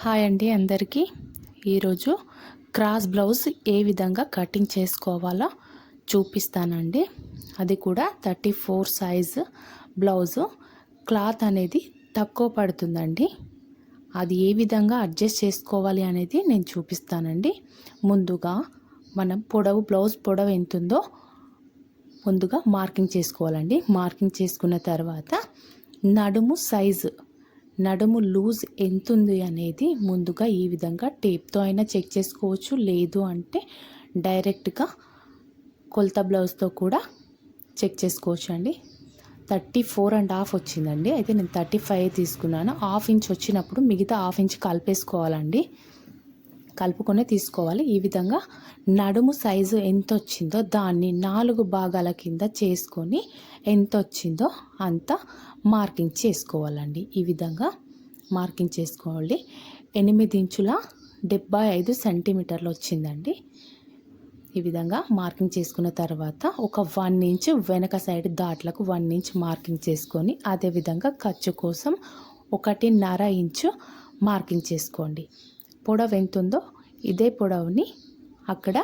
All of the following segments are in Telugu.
హాయ్ అండి అందరికీ. ఈరోజు క్రాస్ బ్లౌజ్ ఏ విధంగా కటింగ్ చేసుకోవాలో చూపిస్తానండి. అది కూడా thirty four size blouse. Cloth అనేది తక్కువ పడుతుందండి. అది ఏ విధంగా అడ్జస్ట్ చేసుకోవాలి అనేది నేను చూపిస్తానండి. ముందుగా మనం పొడవు బ్లౌజ్ పొడవు ఎంత ఉందో ముందుగా మార్కింగ్ చేసుకోవాలండి. మార్కింగ్ చేసుకున్న తర్వాత నడుము సైజు నడుము లూజ్ ఎంత ఉంది అనేది ముందుగా ఈ విధంగా టేప్తో అయినా చెక్ చేసుకోవచ్చు. లేదు అంటే డైరెక్ట్గా కొలత బ్లౌజ్తో కూడా చెక్ చేసుకోవచ్చు అండి. థర్టీ ఫోర్ అండ్ హాఫ్ వచ్చిందండి. అయితే నేను థర్టీ ఫైవ్ తీసుకున్నాను. హాఫ్ ఇంచ్ వచ్చినప్పుడు మిగతా హాఫ్ ఇంచ్ కలిపేసుకోవాలండి. కలుపుకొని తీసుకోవాలి. ఈ విధంగా నడుము సైజు ఎంత వచ్చిందో దాన్ని నాలుగు భాగాల కింద చేసుకొని ఎంత వచ్చిందో అంత మార్కింగ్ చేసుకోవాలండి. ఈ విధంగా మార్కింగ్ చేసుకోవాలి. ఎనిమిది ఇంచుల డెబ్బై ఐదు సెంటీమీటర్లు వచ్చిందండి. ఈ విధంగా మార్కింగ్ చేసుకున్న తర్వాత ఒక వన్ ఇంచ్ వెనక సైడ్ దాట్లకు వన్ ఇంచ్ మార్కింగ్ చేసుకొని అదేవిధంగా ఖర్చు కోసం ఒకటిన్నర ఇంచు మార్కింగ్ చేసుకోండి. పొడవు ఎంత ఉందో ఇదే పొడవుని అక్కడ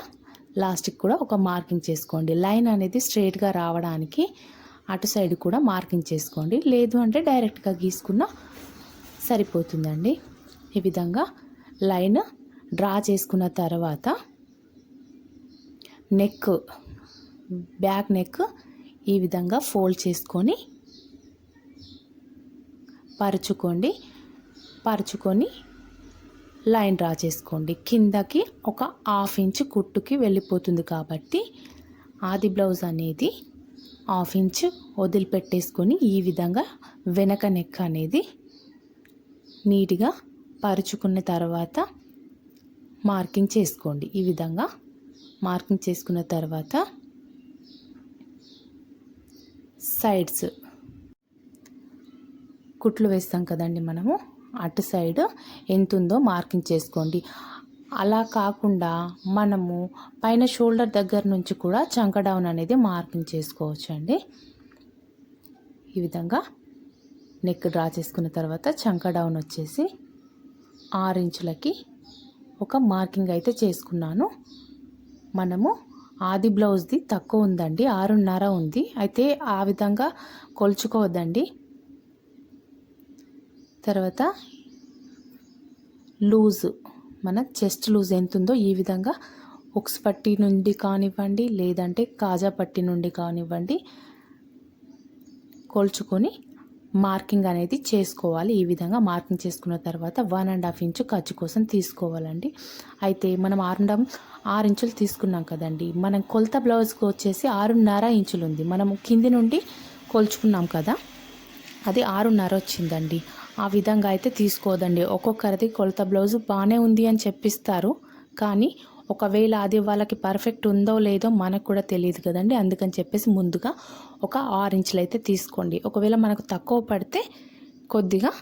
లాస్ట్కి కూడా ఒక మార్కింగ్ చేసుకోండి. లైన్ అనేది స్ట్రైట్గా రావడానికి అటు సైడ్ కూడా మార్కింగ్ చేసుకోండి. లేదు అంటే డైరెక్ట్గా గీసుకున్న సరిపోతుందండి. ఈ విధంగా లైన్ డ్రా చేసుకున్న తర్వాత నెక్ బ్యాక్ నెక్ ఈ విధంగా ఫోల్డ్ చేసుకొని పరుచుకోండి. పరుచుకొని లైన్ డ్రా చేసుకోండి. కిందకి ఒక హాఫ్ ఇంచ్ కుట్టుకి వెళ్ళిపోతుంది కాబట్టి ఆది బ్లౌజ్ అనేది హాఫ్ ఇంచ్ వదిలిపెట్టేసుకొని ఈ విధంగా వెనక నెక్ అనేది నీట్గా పరుచుకున్న తర్వాత మార్కింగ్ చేసుకోండి. ఈ విధంగా మార్కింగ్ చేసుకున్న తర్వాత సైడ్స్ కుట్లు వేస్తాం కదండి మనము. అటు సైడ్ ఎంత ఉందో మార్కింగ్ చేసుకోండి. అలా కాకుండా మనము పైన షోల్డర్ దగ్గర నుంచి కూడా చంక డౌన్ అనేది మార్కింగ్ చేసుకోవచ్చు అండి ఈ విధంగా నెక్ డ్రా చేసుకున్న తర్వాత చంక డౌన్ వచ్చేసి ఆరు ఇంచులకి ఒక మార్కింగ్ అయితే చేసుకున్నాను. మనము ఆది బ్లౌజ్ది తక్కువ ఉందండి ఆరున్నర ఉంది. అయితే ఆ విధంగా కొలుచుకోవద్దండి. తర్వాత లూజ్. మన చెస్ట్ లూజ్ ఎంత ఉందో ఈ విధంగా ఉక్స్ పట్టి నుండి కానివ్వండి లేదంటే కాజా పట్టి నుండి కానివ్వండి కొలుచుకొని మార్కింగ్ అనేది చేసుకోవాలి. ఈ విధంగా మార్కింగ్ చేసుకున్న తర్వాత వన్ అండ్ హాఫ్ ఇంచు ఖర్చు కోసం తీసుకోవాలండి. అయితే మనం ఆరు ఆరు ఇంచులు తీసుకున్నాం కదండి. మనం కొలత బ్లౌజ్కి వచ్చేసి ఆరున్నర ఇంచులు ఉంది మనం కింది నుండి కొలుచుకున్నాం కదా అది ఆరున్నర వచ్చిందండి. ఆ విధంగా అయితే తీసుకోదండి. ఒక్కొక్కరిది కొలత బ్లౌజ్ బాగానే ఉంది అని చెప్పిస్తారు. కానీ ఒకవేళ అది వాళ్ళకి పర్ఫెక్ట్ ఉందో లేదో మనకు కూడా తెలియదు కదండి. అందుకని చెప్పేసి ముందుగా ఒక ఆరు ఇంచులు అయితే తీసుకోండి. ఒకవేళ మనకు తక్కువ పడితే కొద్దిగా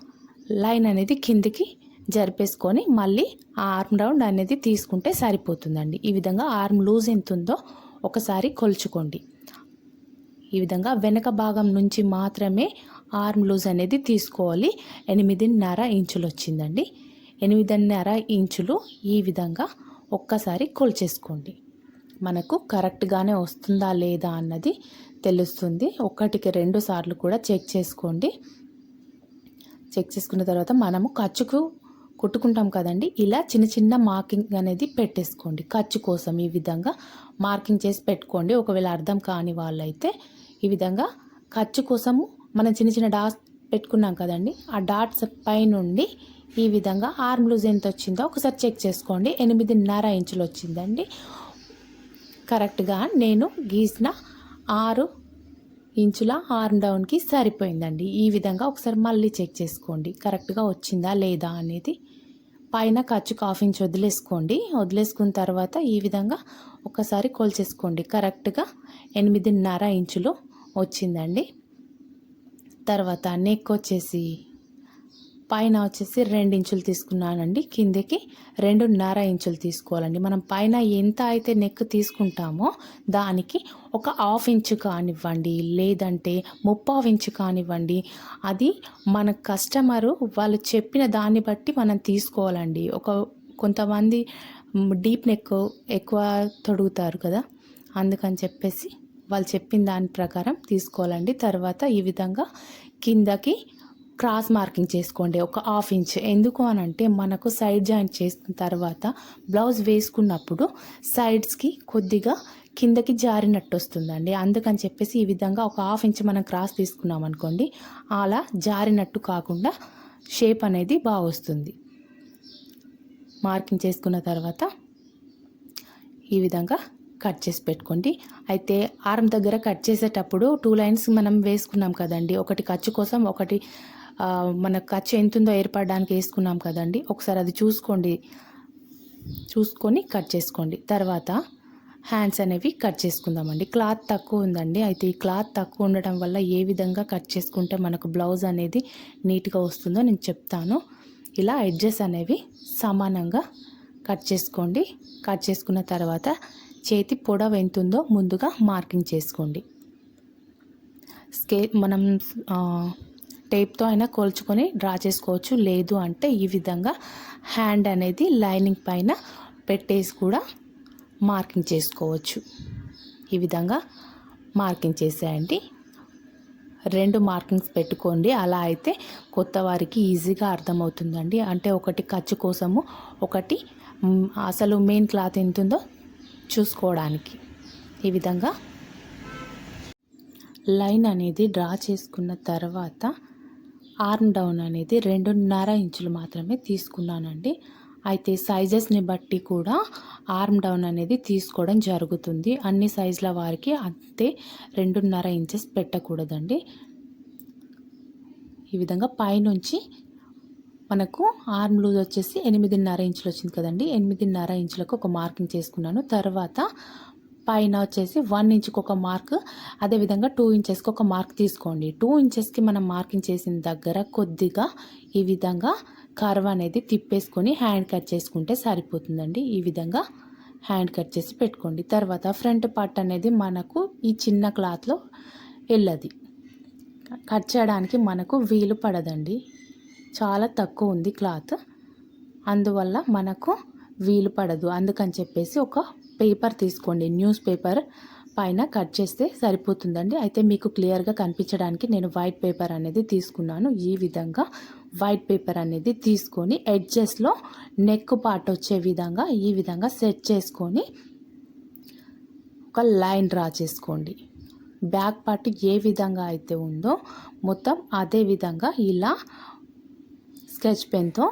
లైన్ అనేది కిందికి జరిపేసుకొని మళ్ళీ ఆ ఆర్మ్ రౌండ్ అనేది తీసుకుంటే సరిపోతుందండి. ఈ విధంగా ఆర్మ్ లూజ్ ఎంత ఉందో ఒకసారి కొలుచుకోండి. ఈ విధంగా వెనక భాగం నుంచి మాత్రమే ఆర్మ్ లూజ్ అనేది తీసుకోవాలి. ఎనిమిదిన్నర ఇంచులు వచ్చిందండి ఎనిమిదిన్నర ఇంచులు ఈ విధంగా ఒక్కసారి కొలిచేసుకోండి. మనకు కరెక్ట్గానే వస్తుందా లేదా అన్నది తెలుస్తుంది. ఒకటికి రెండు సార్లు కూడా చెక్ చేసుకోండి. చెక్ చేసుకున్న తర్వాత మనము ఖర్చుకు కుట్టుకుంటాం కదండి. ఇలా చిన్న చిన్న మార్కింగ్ అనేది పెట్టేసుకోండి. ఖర్చు కోసం ఈ విధంగా మార్కింగ్ చేసి పెట్టుకోండి. ఒకవేళ అర్థం కాని వాళ్ళైతే ఈ విధంగా ఖర్చు కోసము మనం చిన్న చిన్న డాట్స్ పెట్టుకున్నాం కదండి ఆ డాట్స్ పైనుండి ఈ విధంగా ఆర్మ్ లూజ్ ఎంత వచ్చిందో ఒకసారి చెక్ చేసుకోండి. ఎనిమిదిన్నర ఇంచులు వచ్చిందండి. కరెక్ట్గా నేను గీసిన ఆరు ఇంచుల ఆర్మ్ డౌన్కి సరిపోయిందండి. ఈ విధంగా ఒకసారి మళ్ళీ చెక్ చేసుకోండి. కరెక్ట్గా వచ్చిందా లేదా అనేది. పైన ఖర్చు హాఫ్ ఇంచ్ వదిలేసుకోండి. వదిలేసుకున్న తర్వాత ఈ విధంగా ఒకసారి కొలిచేసుకోండి. కరెక్ట్గా ఎనిమిదిన్నర ఇంచులు వచ్చిందండి. తర్వాత నెక్ వచ్చేసి పైన వచ్చేసి రెండు ఇంచులు తీసుకున్నానండి. కిందకి రెండున్నర ఇంచులు తీసుకోవాలండి. మనం పైన ఎంత అయితే నెక్ తీసుకుంటామో దానికి ఒక హాఫ్ ఇంచు కానివ్వండి లేదంటే ముప్పావు ఇంచు కానివ్వండి అది మన కస్టమరు వాళ్ళు చెప్పిన దాన్ని బట్టి మనం తీసుకోవాలండి. ఒక కొంతమంది డీప్ నెక్ ఎక్కువ తొడుగుతారు కదా అందుకని చెప్పేసి వాళ్ళు చెప్పిన దాని ప్రకారం తీసుకోవాలండి. తర్వాత ఈ విధంగా కిందకి క్రాస్ మార్కింగ్ చేసుకోండి. ఒక హాఫ్ ఇంచ్. ఎందుకు అని అంటే మనకు సైడ్ జాయింట్ చేసిన తర్వాత బ్లౌజ్ వేసుకున్నప్పుడు సైడ్స్కి కొద్దిగా కిందకి జారినట్టు వస్తుందండి. అందుకని చెప్పేసి ఈ విధంగా ఒక హాఫ్ ఇంచ్ మనం క్రాస్ తీసుకున్నాం అనుకోండి అలా జారినట్టు కాకుండా షేప్ అనేది బాగా వస్తుంది. మార్కింగ్ చేసుకున్న తర్వాత ఈ విధంగా కట్ చేసి పెట్టుకోండి. అయితే ఆర్మ్ దగ్గర కట్ చేసేటప్పుడు టూ లైన్స్ మనం వేసుకున్నాం కదండి. ఒకటి ఖర్చు కోసం ఒకటి మన ఖర్చు ఎంతుందో ఏర్పడడానికి వేసుకున్నాం కదండి. ఒకసారి అది చూసుకోండి. చూసుకొని కట్ చేసుకోండి. తర్వాత హ్యాండ్స్ అనేవి కట్ చేసుకుందామండి. క్లాత్ తక్కువ ఉందండి. అయితే ఈ క్లాత్ తక్కువ ఉండటం వల్ల ఏ విధంగా కట్ చేసుకుంటే మనకు బ్లౌజ్ అనేది నీట్గా వస్తుందో నేను చెప్తాను. ఇలా ఎడ్జెస్ అనేవి సమానంగా కట్ చేసుకోండి. కట్ చేసుకున్న తర్వాత చేతి పొడవు ఎంత ఉందో ముందుగా మార్కింగ్ చేసుకోండి. స్కే మనం టేప్తో అయినా కొలుచుకొని డ్రా చేసుకోవచ్చు. లేదు అంటే ఈ విధంగా హ్యాండ్ అనేది లైనింగ్ పైన పెట్టేసి కూడా మార్కింగ్ చేసుకోవచ్చు. ఈ విధంగా మార్కింగ్ చేసేయండి. రెండు మార్కింగ్స్ పెట్టుకోండి. అలా అయితే కొత్త వారికి ఈజీగా అర్థమవుతుందండి. అంటే ఒకటి ఖర్చు కోసము ఒకటి అసలు మెయిన్ క్లాత్ ఎంత ఉందో చూసుకోవడానికి. ఈ విధంగా లైన్ అనేది డ్రా చేసుకున్న తర్వాత ఆర్మ్ డౌన్ అనేది రెండున్నర ఇంచులు మాత్రమే తీసుకున్నానండి. అయితే సైజెస్ని బట్టి కూడా ఆర్మ్ డౌన్ అనేది తీసుకోవడం జరుగుతుంది. అన్ని సైజుల వారికి అంతే రెండున్నర ఇంచెస్ పెట్టకూడదండి. ఈ విధంగా పైనుంచి మనకు ఆర్మ్ లూజ్ వచ్చేసి ఎనిమిదిన్నర ఇంచులు వచ్చింది కదండి. ఎనిమిదిన్నర ఇంచులకు ఒక మార్కింగ్ చేసుకున్నాను. తర్వాత పైన వచ్చేసి వన్ ఇంచుకి ఒక మార్క్ అదేవిధంగా టూ ఇంచెస్కి ఒక మార్క్ తీసుకోండి. టూ ఇంచెస్కి మనం మార్కింగ్ చేసిన దగ్గర కొద్దిగా ఈ విధంగా కర్వ్ అనేది తిప్పేసుకొని హ్యాండ్ కట్ చేసుకుంటే సరిపోతుందండి. ఈ విధంగా హ్యాండ్ కట్ చేసి పెట్టుకోండి. తర్వాత ఫ్రంట్ పార్ట్ అనేది మనకు ఈ చిన్న క్లాత్లో వెళ్ళది. కట్ చేయడానికి మనకు వీలు పడదండి. చాలా తక్కువ ఉంది క్లాత్. అందువల్ల మనకు వీలు పడదు. అందుకని చెప్పేసి ఒక పేపర్ తీసుకోండి. న్యూస్ పేపర్ పైన కట్ చేస్తే సరిపోతుందండి. అయితే మీకు క్లియర్గా కనిపించడానికి నేను వైట్ పేపర్ అనేది తీసుకున్నాను. ఈ విధంగా వైట్ పేపర్ అనేది తీసుకొని ఎడ్జెస్లో నెక్ పార్ట్ వచ్చే విధంగా ఈ విధంగా సెట్ చేసుకొని ఒక లైన్ డ్రా చేసుకోండి. బ్యాక్ పార్ట్ ఏ విధంగా అయితే ఉందో మొత్తం అదే విధంగా ఇలా స్కెచ్ పెన్తో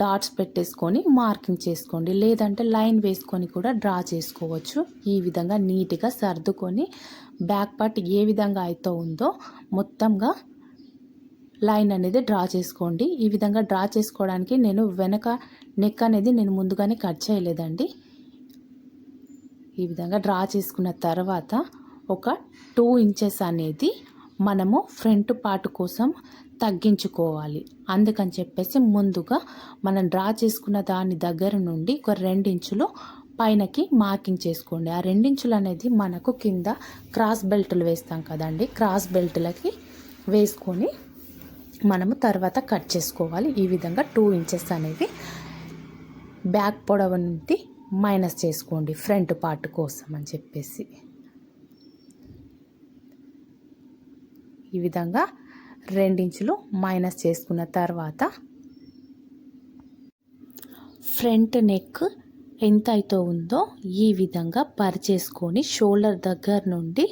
డాట్స్ పెట్టేసుకొని మార్కింగ్ చేసుకోండి. లేదంటే లైన్ వేసుకొని కూడా డ్రా చేసుకోవచ్చు. ఈ విధంగా నీట్గా సర్దుకొని బ్యాక్ పార్ట్ ఏ విధంగా అయితే ఉందో మొత్తంగా లైన్ అనేది డ్రా చేసుకోండి. ఈ విధంగా డ్రా చేసుకోవడానికి నేను వెనక నెక్ అనేది నేను ముందుగానే కట్ చేయలేదండి. ఈ విధంగా డ్రా చేసుకున్న తర్వాత ఒక టూ ఇంచెస్ అనేది మనము ఫ్రంట్ పార్ట్ కోసం తగ్గించుకోవాలి. అందుకని చెప్పేసి ముందుగా మనం డ్రా చేసుకున్న దాని దగ్గర నుండి ఒక రెండించులు పైనకి మార్కింగ్ చేసుకోండి. ఆ రెండించులు అనేది మనకు కింద క్రాస్ బెల్ట్లు వేస్తాం కదండి. క్రాస్ బెల్ట్లకి వేసుకొని మనము తర్వాత కట్ చేసుకోవాలి. ఈ విధంగా టూ ఇంచెస్ అనేది బ్యాక్ పొడవు నుండి మైనస్ చేసుకోండి ఫ్రంట్ పార్ట్ కోసం అని చెప్పేసి. ఈ విధంగా రెండించులు మైనస్ చేసుకున్న తర్వాత ఫ్రంట్ నెక్ ఎంత అయితే ఉందో ఈ విధంగా పరిచేసుకొని షోల్డర్ దగ్గర నుండి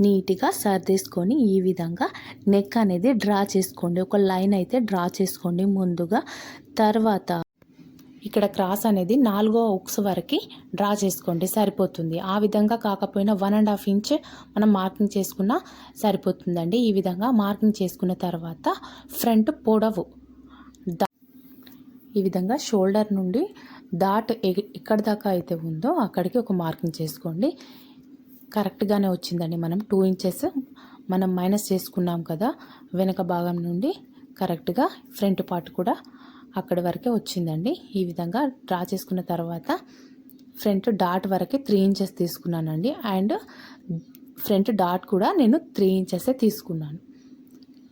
నీట్గా సర్దేసుకొని ఈ విధంగా నెక్ అనేది డ్రా చేసుకోండి. ఒక లైన్ అయితే డ్రా చేసుకోండి ముందుగా. తర్వాత ఇక్కడ క్రాస్ అనేది నాలుగో ఉక్స్ వరకు డ్రా చేసుకోండి సరిపోతుంది. ఆ విధంగా కాకపోయినా వన్ అండ్ హాఫ్ ఇంచ్ మనం మార్కింగ్ చేసుకున్నా సరిపోతుందండి. ఈ విధంగా మార్కింగ్ చేసుకున్న తర్వాత ఫ్రంట్ పొడవు ఈ విధంగా షోల్డర్ నుండి దాట్ ఎక్కడి దాకా అయితే ఉందో అక్కడికి ఒక మార్కింగ్ చేసుకోండి. కరెక్ట్గానే వచ్చిందండి మనం టూ ఇంచెస్ మనం మైనస్ చేసుకున్నాం కదా వెనక భాగం నుండి కరెక్ట్గా ఫ్రంట్ పార్ట్ కూడా అక్కడి వరకే వచ్చిందండి. ఈ విధంగా డ్రా చేసుకున్న తర్వాత ఫ్రంట్ డాట్ వరకే త్రీ ఇంచెస్ తీసుకున్నానండి. అండ్ ఫ్రంట్ డాట్ కూడా నేను త్రీ ఇంచెసే తీసుకున్నాను.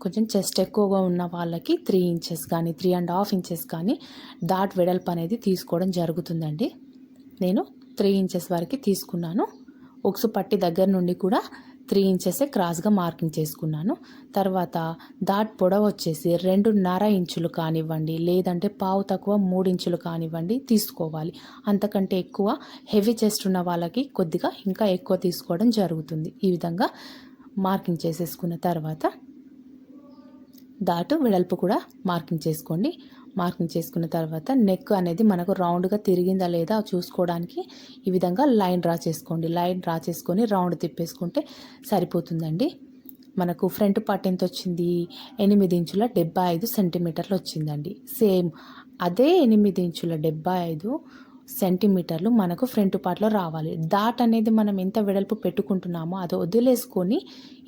కొంచెం చెస్ట్ ఎక్కువగా ఉన్న వాళ్ళకి త్రీ ఇంచెస్ కానీ త్రీ అండ్ హాఫ్ ఇంచెస్ కానీ డాట్ వెడల్పు అనేది తీసుకోవడం జరుగుతుందండి. నేను త్రీ ఇంచెస్ వరకు తీసుకున్నాను. ఒక్సు పట్టి దగ్గర నుండి కూడా త్రీ ఇంచెసే క్రాస్గా మార్కింగ్ చేసుకున్నాను. తర్వాత దాట్ పొడవు వచ్చేసి రెండున్నర ఇంచులు కానివ్వండి లేదంటే పావు తక్కువ మూడు ఇంచులు కానివ్వండి తీసుకోవాలి. అంతకంటే ఎక్కువ హెవీ చెస్ట్ ఉన్న వాళ్ళకి కొద్దిగా ఇంకా ఎక్కువ తీసుకోవడం జరుగుతుంది. ఈ విధంగా మార్కింగ్ చేసేసుకున్న తర్వాత దాటు వెడల్పు కూడా మార్కింగ్ చేసుకోండి. మార్కింగ్ చేసుకున్న తర్వాత నెక్ అనేది మనకు రౌండ్గా తిరిగిందా లేదా చూసుకోవడానికి ఈ విధంగా లైన్ డ్రా చేసుకోండి. లైన్ డ్రా చేసుకొని రౌండ్ తిప్పేసుకుంటే సరిపోతుందండి. మనకు ఫ్రంట్ పార్ట్ ఎంత వచ్చింది? ఎనిమిది ఇంచుల డెబ్బై ఐదు సెంటీమీటర్లు వచ్చిందండి. సేమ్ అదే ఎనిమిది ఇంచుల డెబ్బై ఐదు సెంటీమీటర్లు మనకు ఫ్రంట్ పార్ట్లో రావాలి. దాట్ అనేది మనం ఎంత వెడల్పు పెట్టుకుంటున్నామో అది వదిలేసుకొని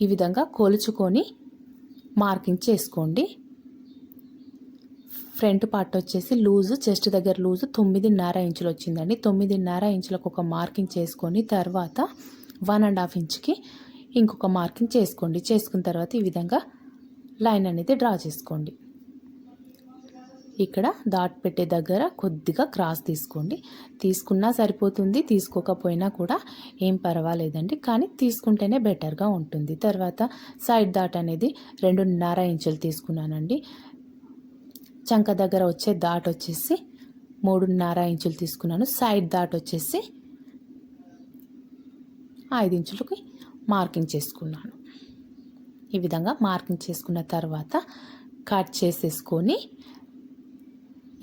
ఈ విధంగా కొలుచుకొని మార్కింగ్ చేసుకోండి. ఫ్రంట్ పార్ట్ వచ్చేసి లూజు చెస్ట్ దగ్గర లూజు తొమ్మిదిన్నర ఇంచులు వచ్చిందండి. తొమ్మిదిన్నర ఇంచులకు ఒక మార్కింగ్ చేసుకొని తర్వాత వన్ అండ్ హాఫ్ ఇంచ్కి ఇంకొక మార్కింగ్ చేసుకోండి. చేసుకున్న తర్వాత ఈ విధంగా లైన్ అనేది డ్రా చేసుకోండి. ఇక్కడ దాట్ పెట్టే దగ్గర కొద్దిగా క్రాస్ తీసుకోండి. తీసుకున్నా సరిపోతుంది తీసుకోకపోయినా కూడా ఏం పర్వాలేదండి. కానీ తీసుకుంటేనే బెటర్గా ఉంటుంది. తర్వాత సైడ్ దాట్ అనేది రెండున్నర ఇంచులు తీసుకున్నానండి. చంక దగ్గర వచ్చే దాట్ వచ్చేసి మూడున్నర ఇంచులు తీసుకున్నాను. సైడ్ దాట్ వచ్చేసి ఐదు ఇంచులకి మార్కింగ్ చేసుకున్నాను. ఈ విధంగా మార్కింగ్ చేసుకున్న తర్వాత కట్ చేసేసుకొని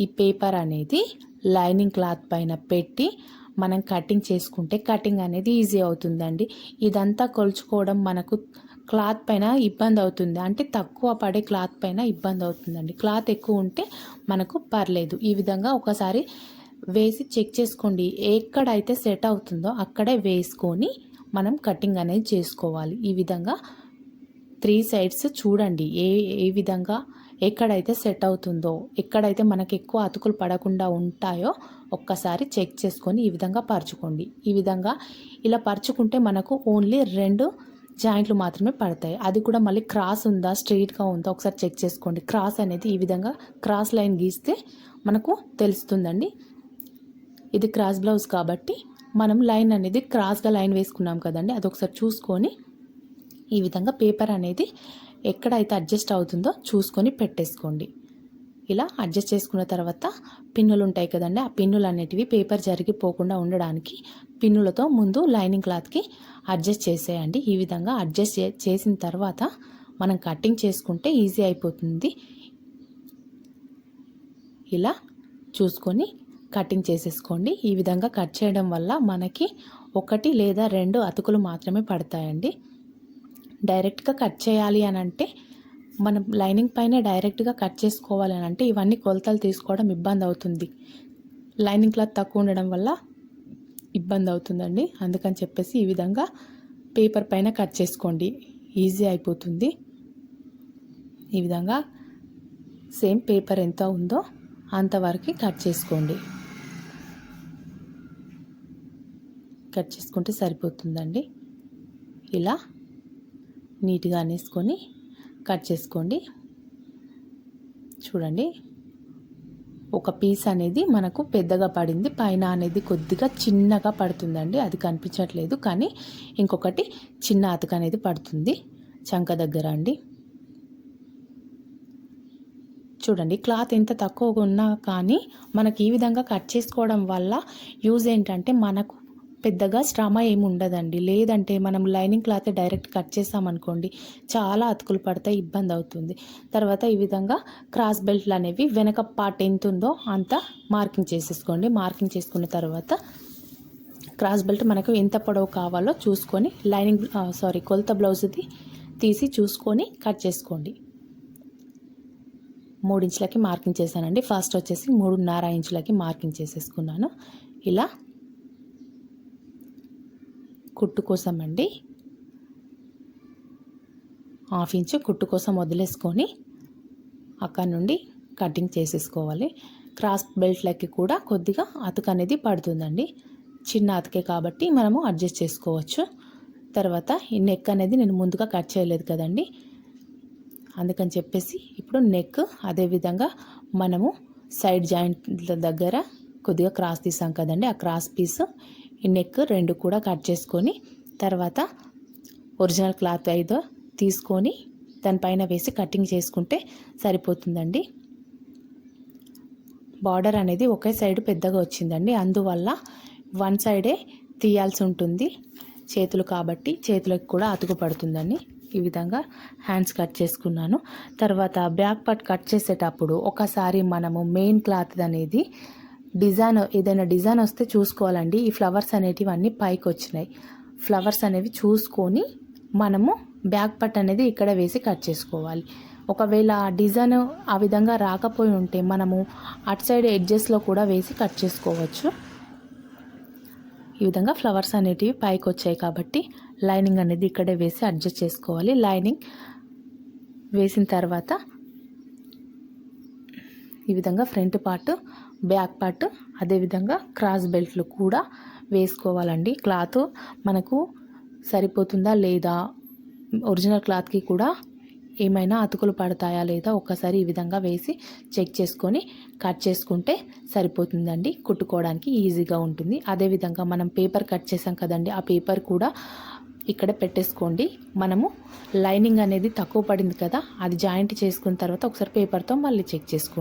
ఈ పేపర్ అనేది లైనింగ్ క్లాత్ పైన పెట్టి మనం కటింగ్ చేసుకుంటే కటింగ్ అనేది ఈజీ అవుతుందండి. ఇదంతా కొలుచుకోవడం మనకు క్లాత్ పైన ఇబ్బంది అవుతుంది. అంటే తక్కువ పడే క్లాత్ పైన ఇబ్బంది అవుతుందండి. క్లాత్ ఎక్కువ ఉంటే మనకు పర్లేదు. ఈ విధంగా ఒకసారి వేసి చెక్ చేసుకోండి. ఎక్కడైతే సెట్ అవుతుందో అక్కడే వేసుకొని మనం కటింగ్ అనేది చేసుకోవాలి. ఈ విధంగా త్రీ సైడ్స్ చూడండి. ఏ ఏ విధంగా ఎక్కడైతే సెట్ అవుతుందో ఎక్కడైతే మనకు ఎక్కువ అతుకులు పడకుండా ఉంటాయో ఒక్కసారి చెక్ చేసుకొని ఈ విధంగా పరుచుకోండి. ఈ విధంగా ఇలా పరుచుకుంటే మనకు ఓన్లీ రెండు జాయింట్లు మాత్రమే పడతాయి. అది కూడా మళ్ళీ క్రాస్ ఉందా స్ట్రెయిట్గా ఉందా ఒకసారి చెక్ చేసుకోండి. క్రాస్ అనేది ఈ విధంగా క్రాస్ లైన్ గీస్తే మనకు తెలుస్తుందండి. ఇది క్రాస్ బ్లౌజ్ కాబట్టి మనం లైన్ అనేది క్రాస్గా లైన్ వేసుకున్నాం కదండి. అది ఒకసారి చూసుకొని ఈ విధంగా పేపర్ అనేది ఎక్కడైతే అడ్జస్ట్ అవుతుందో చూసుకొని పెట్టేసుకోండి. ఇలా అడ్జస్ట్ చేసుకున్న తర్వాత పిన్నులు ఉంటాయి కదండి. ఆ పిన్నులు అనేటివి పేపర్ జరిగిపోకుండా ఉండడానికి పిన్నులతో ముందు లైనింగ్ క్లాత్కి అడ్జస్ట్ చేసేయండి. ఈ విధంగా అడ్జస్ట్ చేసిన తర్వాత మనం కటింగ్ చేసుకుంటే ఈజీ అయిపోతుంది. ఇలా చూసుకొని కటింగ్ చేసేసుకోండి. ఈ విధంగా కట్ చేయడం వల్ల మనకి ఒకటి లేదా రెండు అతుకులు మాత్రమే పడతాయండి. డైరెక్ట్గా కట్ చేయాలి అని అంటే మనం లైనింగ్ పైన డైరెక్ట్గా కట్ చేసుకోవాలి అని అంటే ఇవన్నీ కొలతలు తీసుకోవడం ఇబ్బంది అవుతుంది. లైనింగ్ క్లాత్ తక్కువ ఉండడం వల్ల ఇబ్బంది అవుతుందండి. అందుకని చెప్పేసి ఈ విధంగా పేపర్ పైన కట్ చేసుకోండి. ఈజీ అయిపోతుంది. ఈ విధంగా సేమ్ పేపర్ ఎంత ఉందో అంతవరకు కట్ చేసుకోండి. కట్ చేసుకుంటే సరిపోతుందండి. ఇలా నీట్గా అనేసుకొని కట్ చేసుకోండి. చూడండి. ఒక పీస్ అనేది మనకు పెద్దగా పడింది. పైన అనేది కొద్దిగా చిన్నగా పడుతుందండి. అది కనిపించట్లేదు. కానీ ఇంకొకటి చిన్న అతక అనేది పడుతుంది. చంక దగ్గర అండి. చూడండి క్లాత్ ఎంత తక్కువగా ఉన్నా కానీ మనకి ఈ విధంగా కట్ చేసుకోవడం వల్ల యూజ్ ఏంటంటే మనకు పెద్దగా శ్రమ ఏమి ఉండదండి లేదంటే మనం లైనింగ్ క్లాత్ డైరెక్ట్ కట్ చేసామనుకోండి చాలా అతుకులు పడతాయి ఇబ్బంది అవుతుంది. తర్వాత ఈ విధంగా క్రాస్ బెల్ట్లు అనేవి వెనక పార్ట్ ఎంత ఉందో అంత మార్కింగ్ చేసేసుకోండి. మార్కింగ్ చేసుకున్న తర్వాత క్రాస్ బెల్ట్ మనకు ఎంత పొడవు కావాలో చూసుకొని లైనింగ్ సారీ కొలత బ్లౌజ్ది తీసి చూసుకొని కట్ చేసుకోండి. మూడు ఇంచులకి మార్కింగ్ చేశానండి. ఫస్ట్ వచ్చేసి మూడున్నర ఇంచులకి మార్కింగ్ చేసేసుకున్నాను. ఇలా కుట్టు కోసం అండి. హాఫ్ ఇంచ్ కుట్టు కోసం వదిలేసుకొని అక్కడ నుండి కటింగ్ చేసేసుకోవాలి. క్రాస్ బెల్ట్లకి కూడా కొద్దిగా అతుక అనేది పడుతుందండి. చిన్న అతికే కాబట్టి మనము అడ్జస్ట్ చేసుకోవచ్చు. తర్వాత ఈ నెక్ అనేది నేను ముందుగా కట్ చేయలేదు కదండి. అందుకని చెప్పేసి ఇప్పుడు నెక్ అదేవిధంగా మనము సైడ్ జాయింట్ల దగ్గర కొద్దిగా క్రాస్ తీసాం కదండి. ఆ క్రాస్ పీస్ ఈ నెక్ రెండు కూడా కట్ చేసుకొని తర్వాత ఒరిజినల్ క్లాత్ ఐదో తీసుకొని దానిపైన వేసి కటింగ్ చేసుకుంటే సరిపోతుందండి. బార్డర్ అనేది ఒకే సైడ్ పెద్దగా వచ్చిందండి. అందువల్ల వన్ సైడే తీయాల్సి ఉంటుంది. చేతులు కాబట్టి చేతులకు కూడా అతుకుపడుతుందండి ఈ విధంగా హ్యాండ్స్ కట్ చేసుకున్నాను. తర్వాత బ్యాక్ పార్ట్ కట్ చేసేటప్పుడు ఒకసారి మనము మెయిన్ క్లాత్ అనేది డిజైన్ ఏదైనా డిజైన్ వస్తే చూసుకోవాలండి. ఈ ఫ్లవర్స్ అనేటివి అన్నీ పైకి వచ్చినాయి. ఫ్లవర్స్ అనేవి చూసుకొని మనము బ్యాక్ పట్ అనేది ఇక్కడ వేసి కట్ చేసుకోవాలి. ఒకవేళ ఆ డిజైన్ ఆ విధంగా రాకపోయి ఉంటే మనము అటు సైడ్ ఎడ్జెస్లో కూడా వేసి కట్ చేసుకోవచ్చు. ఈ విధంగా ఫ్లవర్స్ అనేటివి పైకి వచ్చాయి కాబట్టి లైనింగ్ అనేది ఇక్కడే వేసి అడ్జస్ట్ చేసుకోవాలి. లైనింగ్ వేసిన తర్వాత ఈ విధంగా ఫ్రంట్ పార్ట్ బ్యాక్ పార్ట్ అదేవిధంగా క్రాస్ బెల్ట్లు కూడా వేసుకోవాలండి. క్లాత్ మనకు సరిపోతుందా లేదా? ఒరిజినల్ క్లాత్కి కూడా ఏమైనా అతుకులు పడతాయా లేదా ఒక్కసారి ఈ విధంగా వేసి చెక్ చేసుకొని కట్ చేసుకుంటే సరిపోతుందండి. కుట్టుకోవడానికి ఈజీగా ఉంటుంది. అదేవిధంగా మనం పేపర్ కట్ చేసాం కదండి ఆ పేపర్ కూడా ఇక్కడ పెట్టేసుకోండి. మనము లైనింగ్ అనేది తక్కువ పడింది కదా అది జాయింట్ చేసుకున్న తర్వాత ఒకసారి పేపర్తో మళ్ళీ చెక్ చేసుకోండి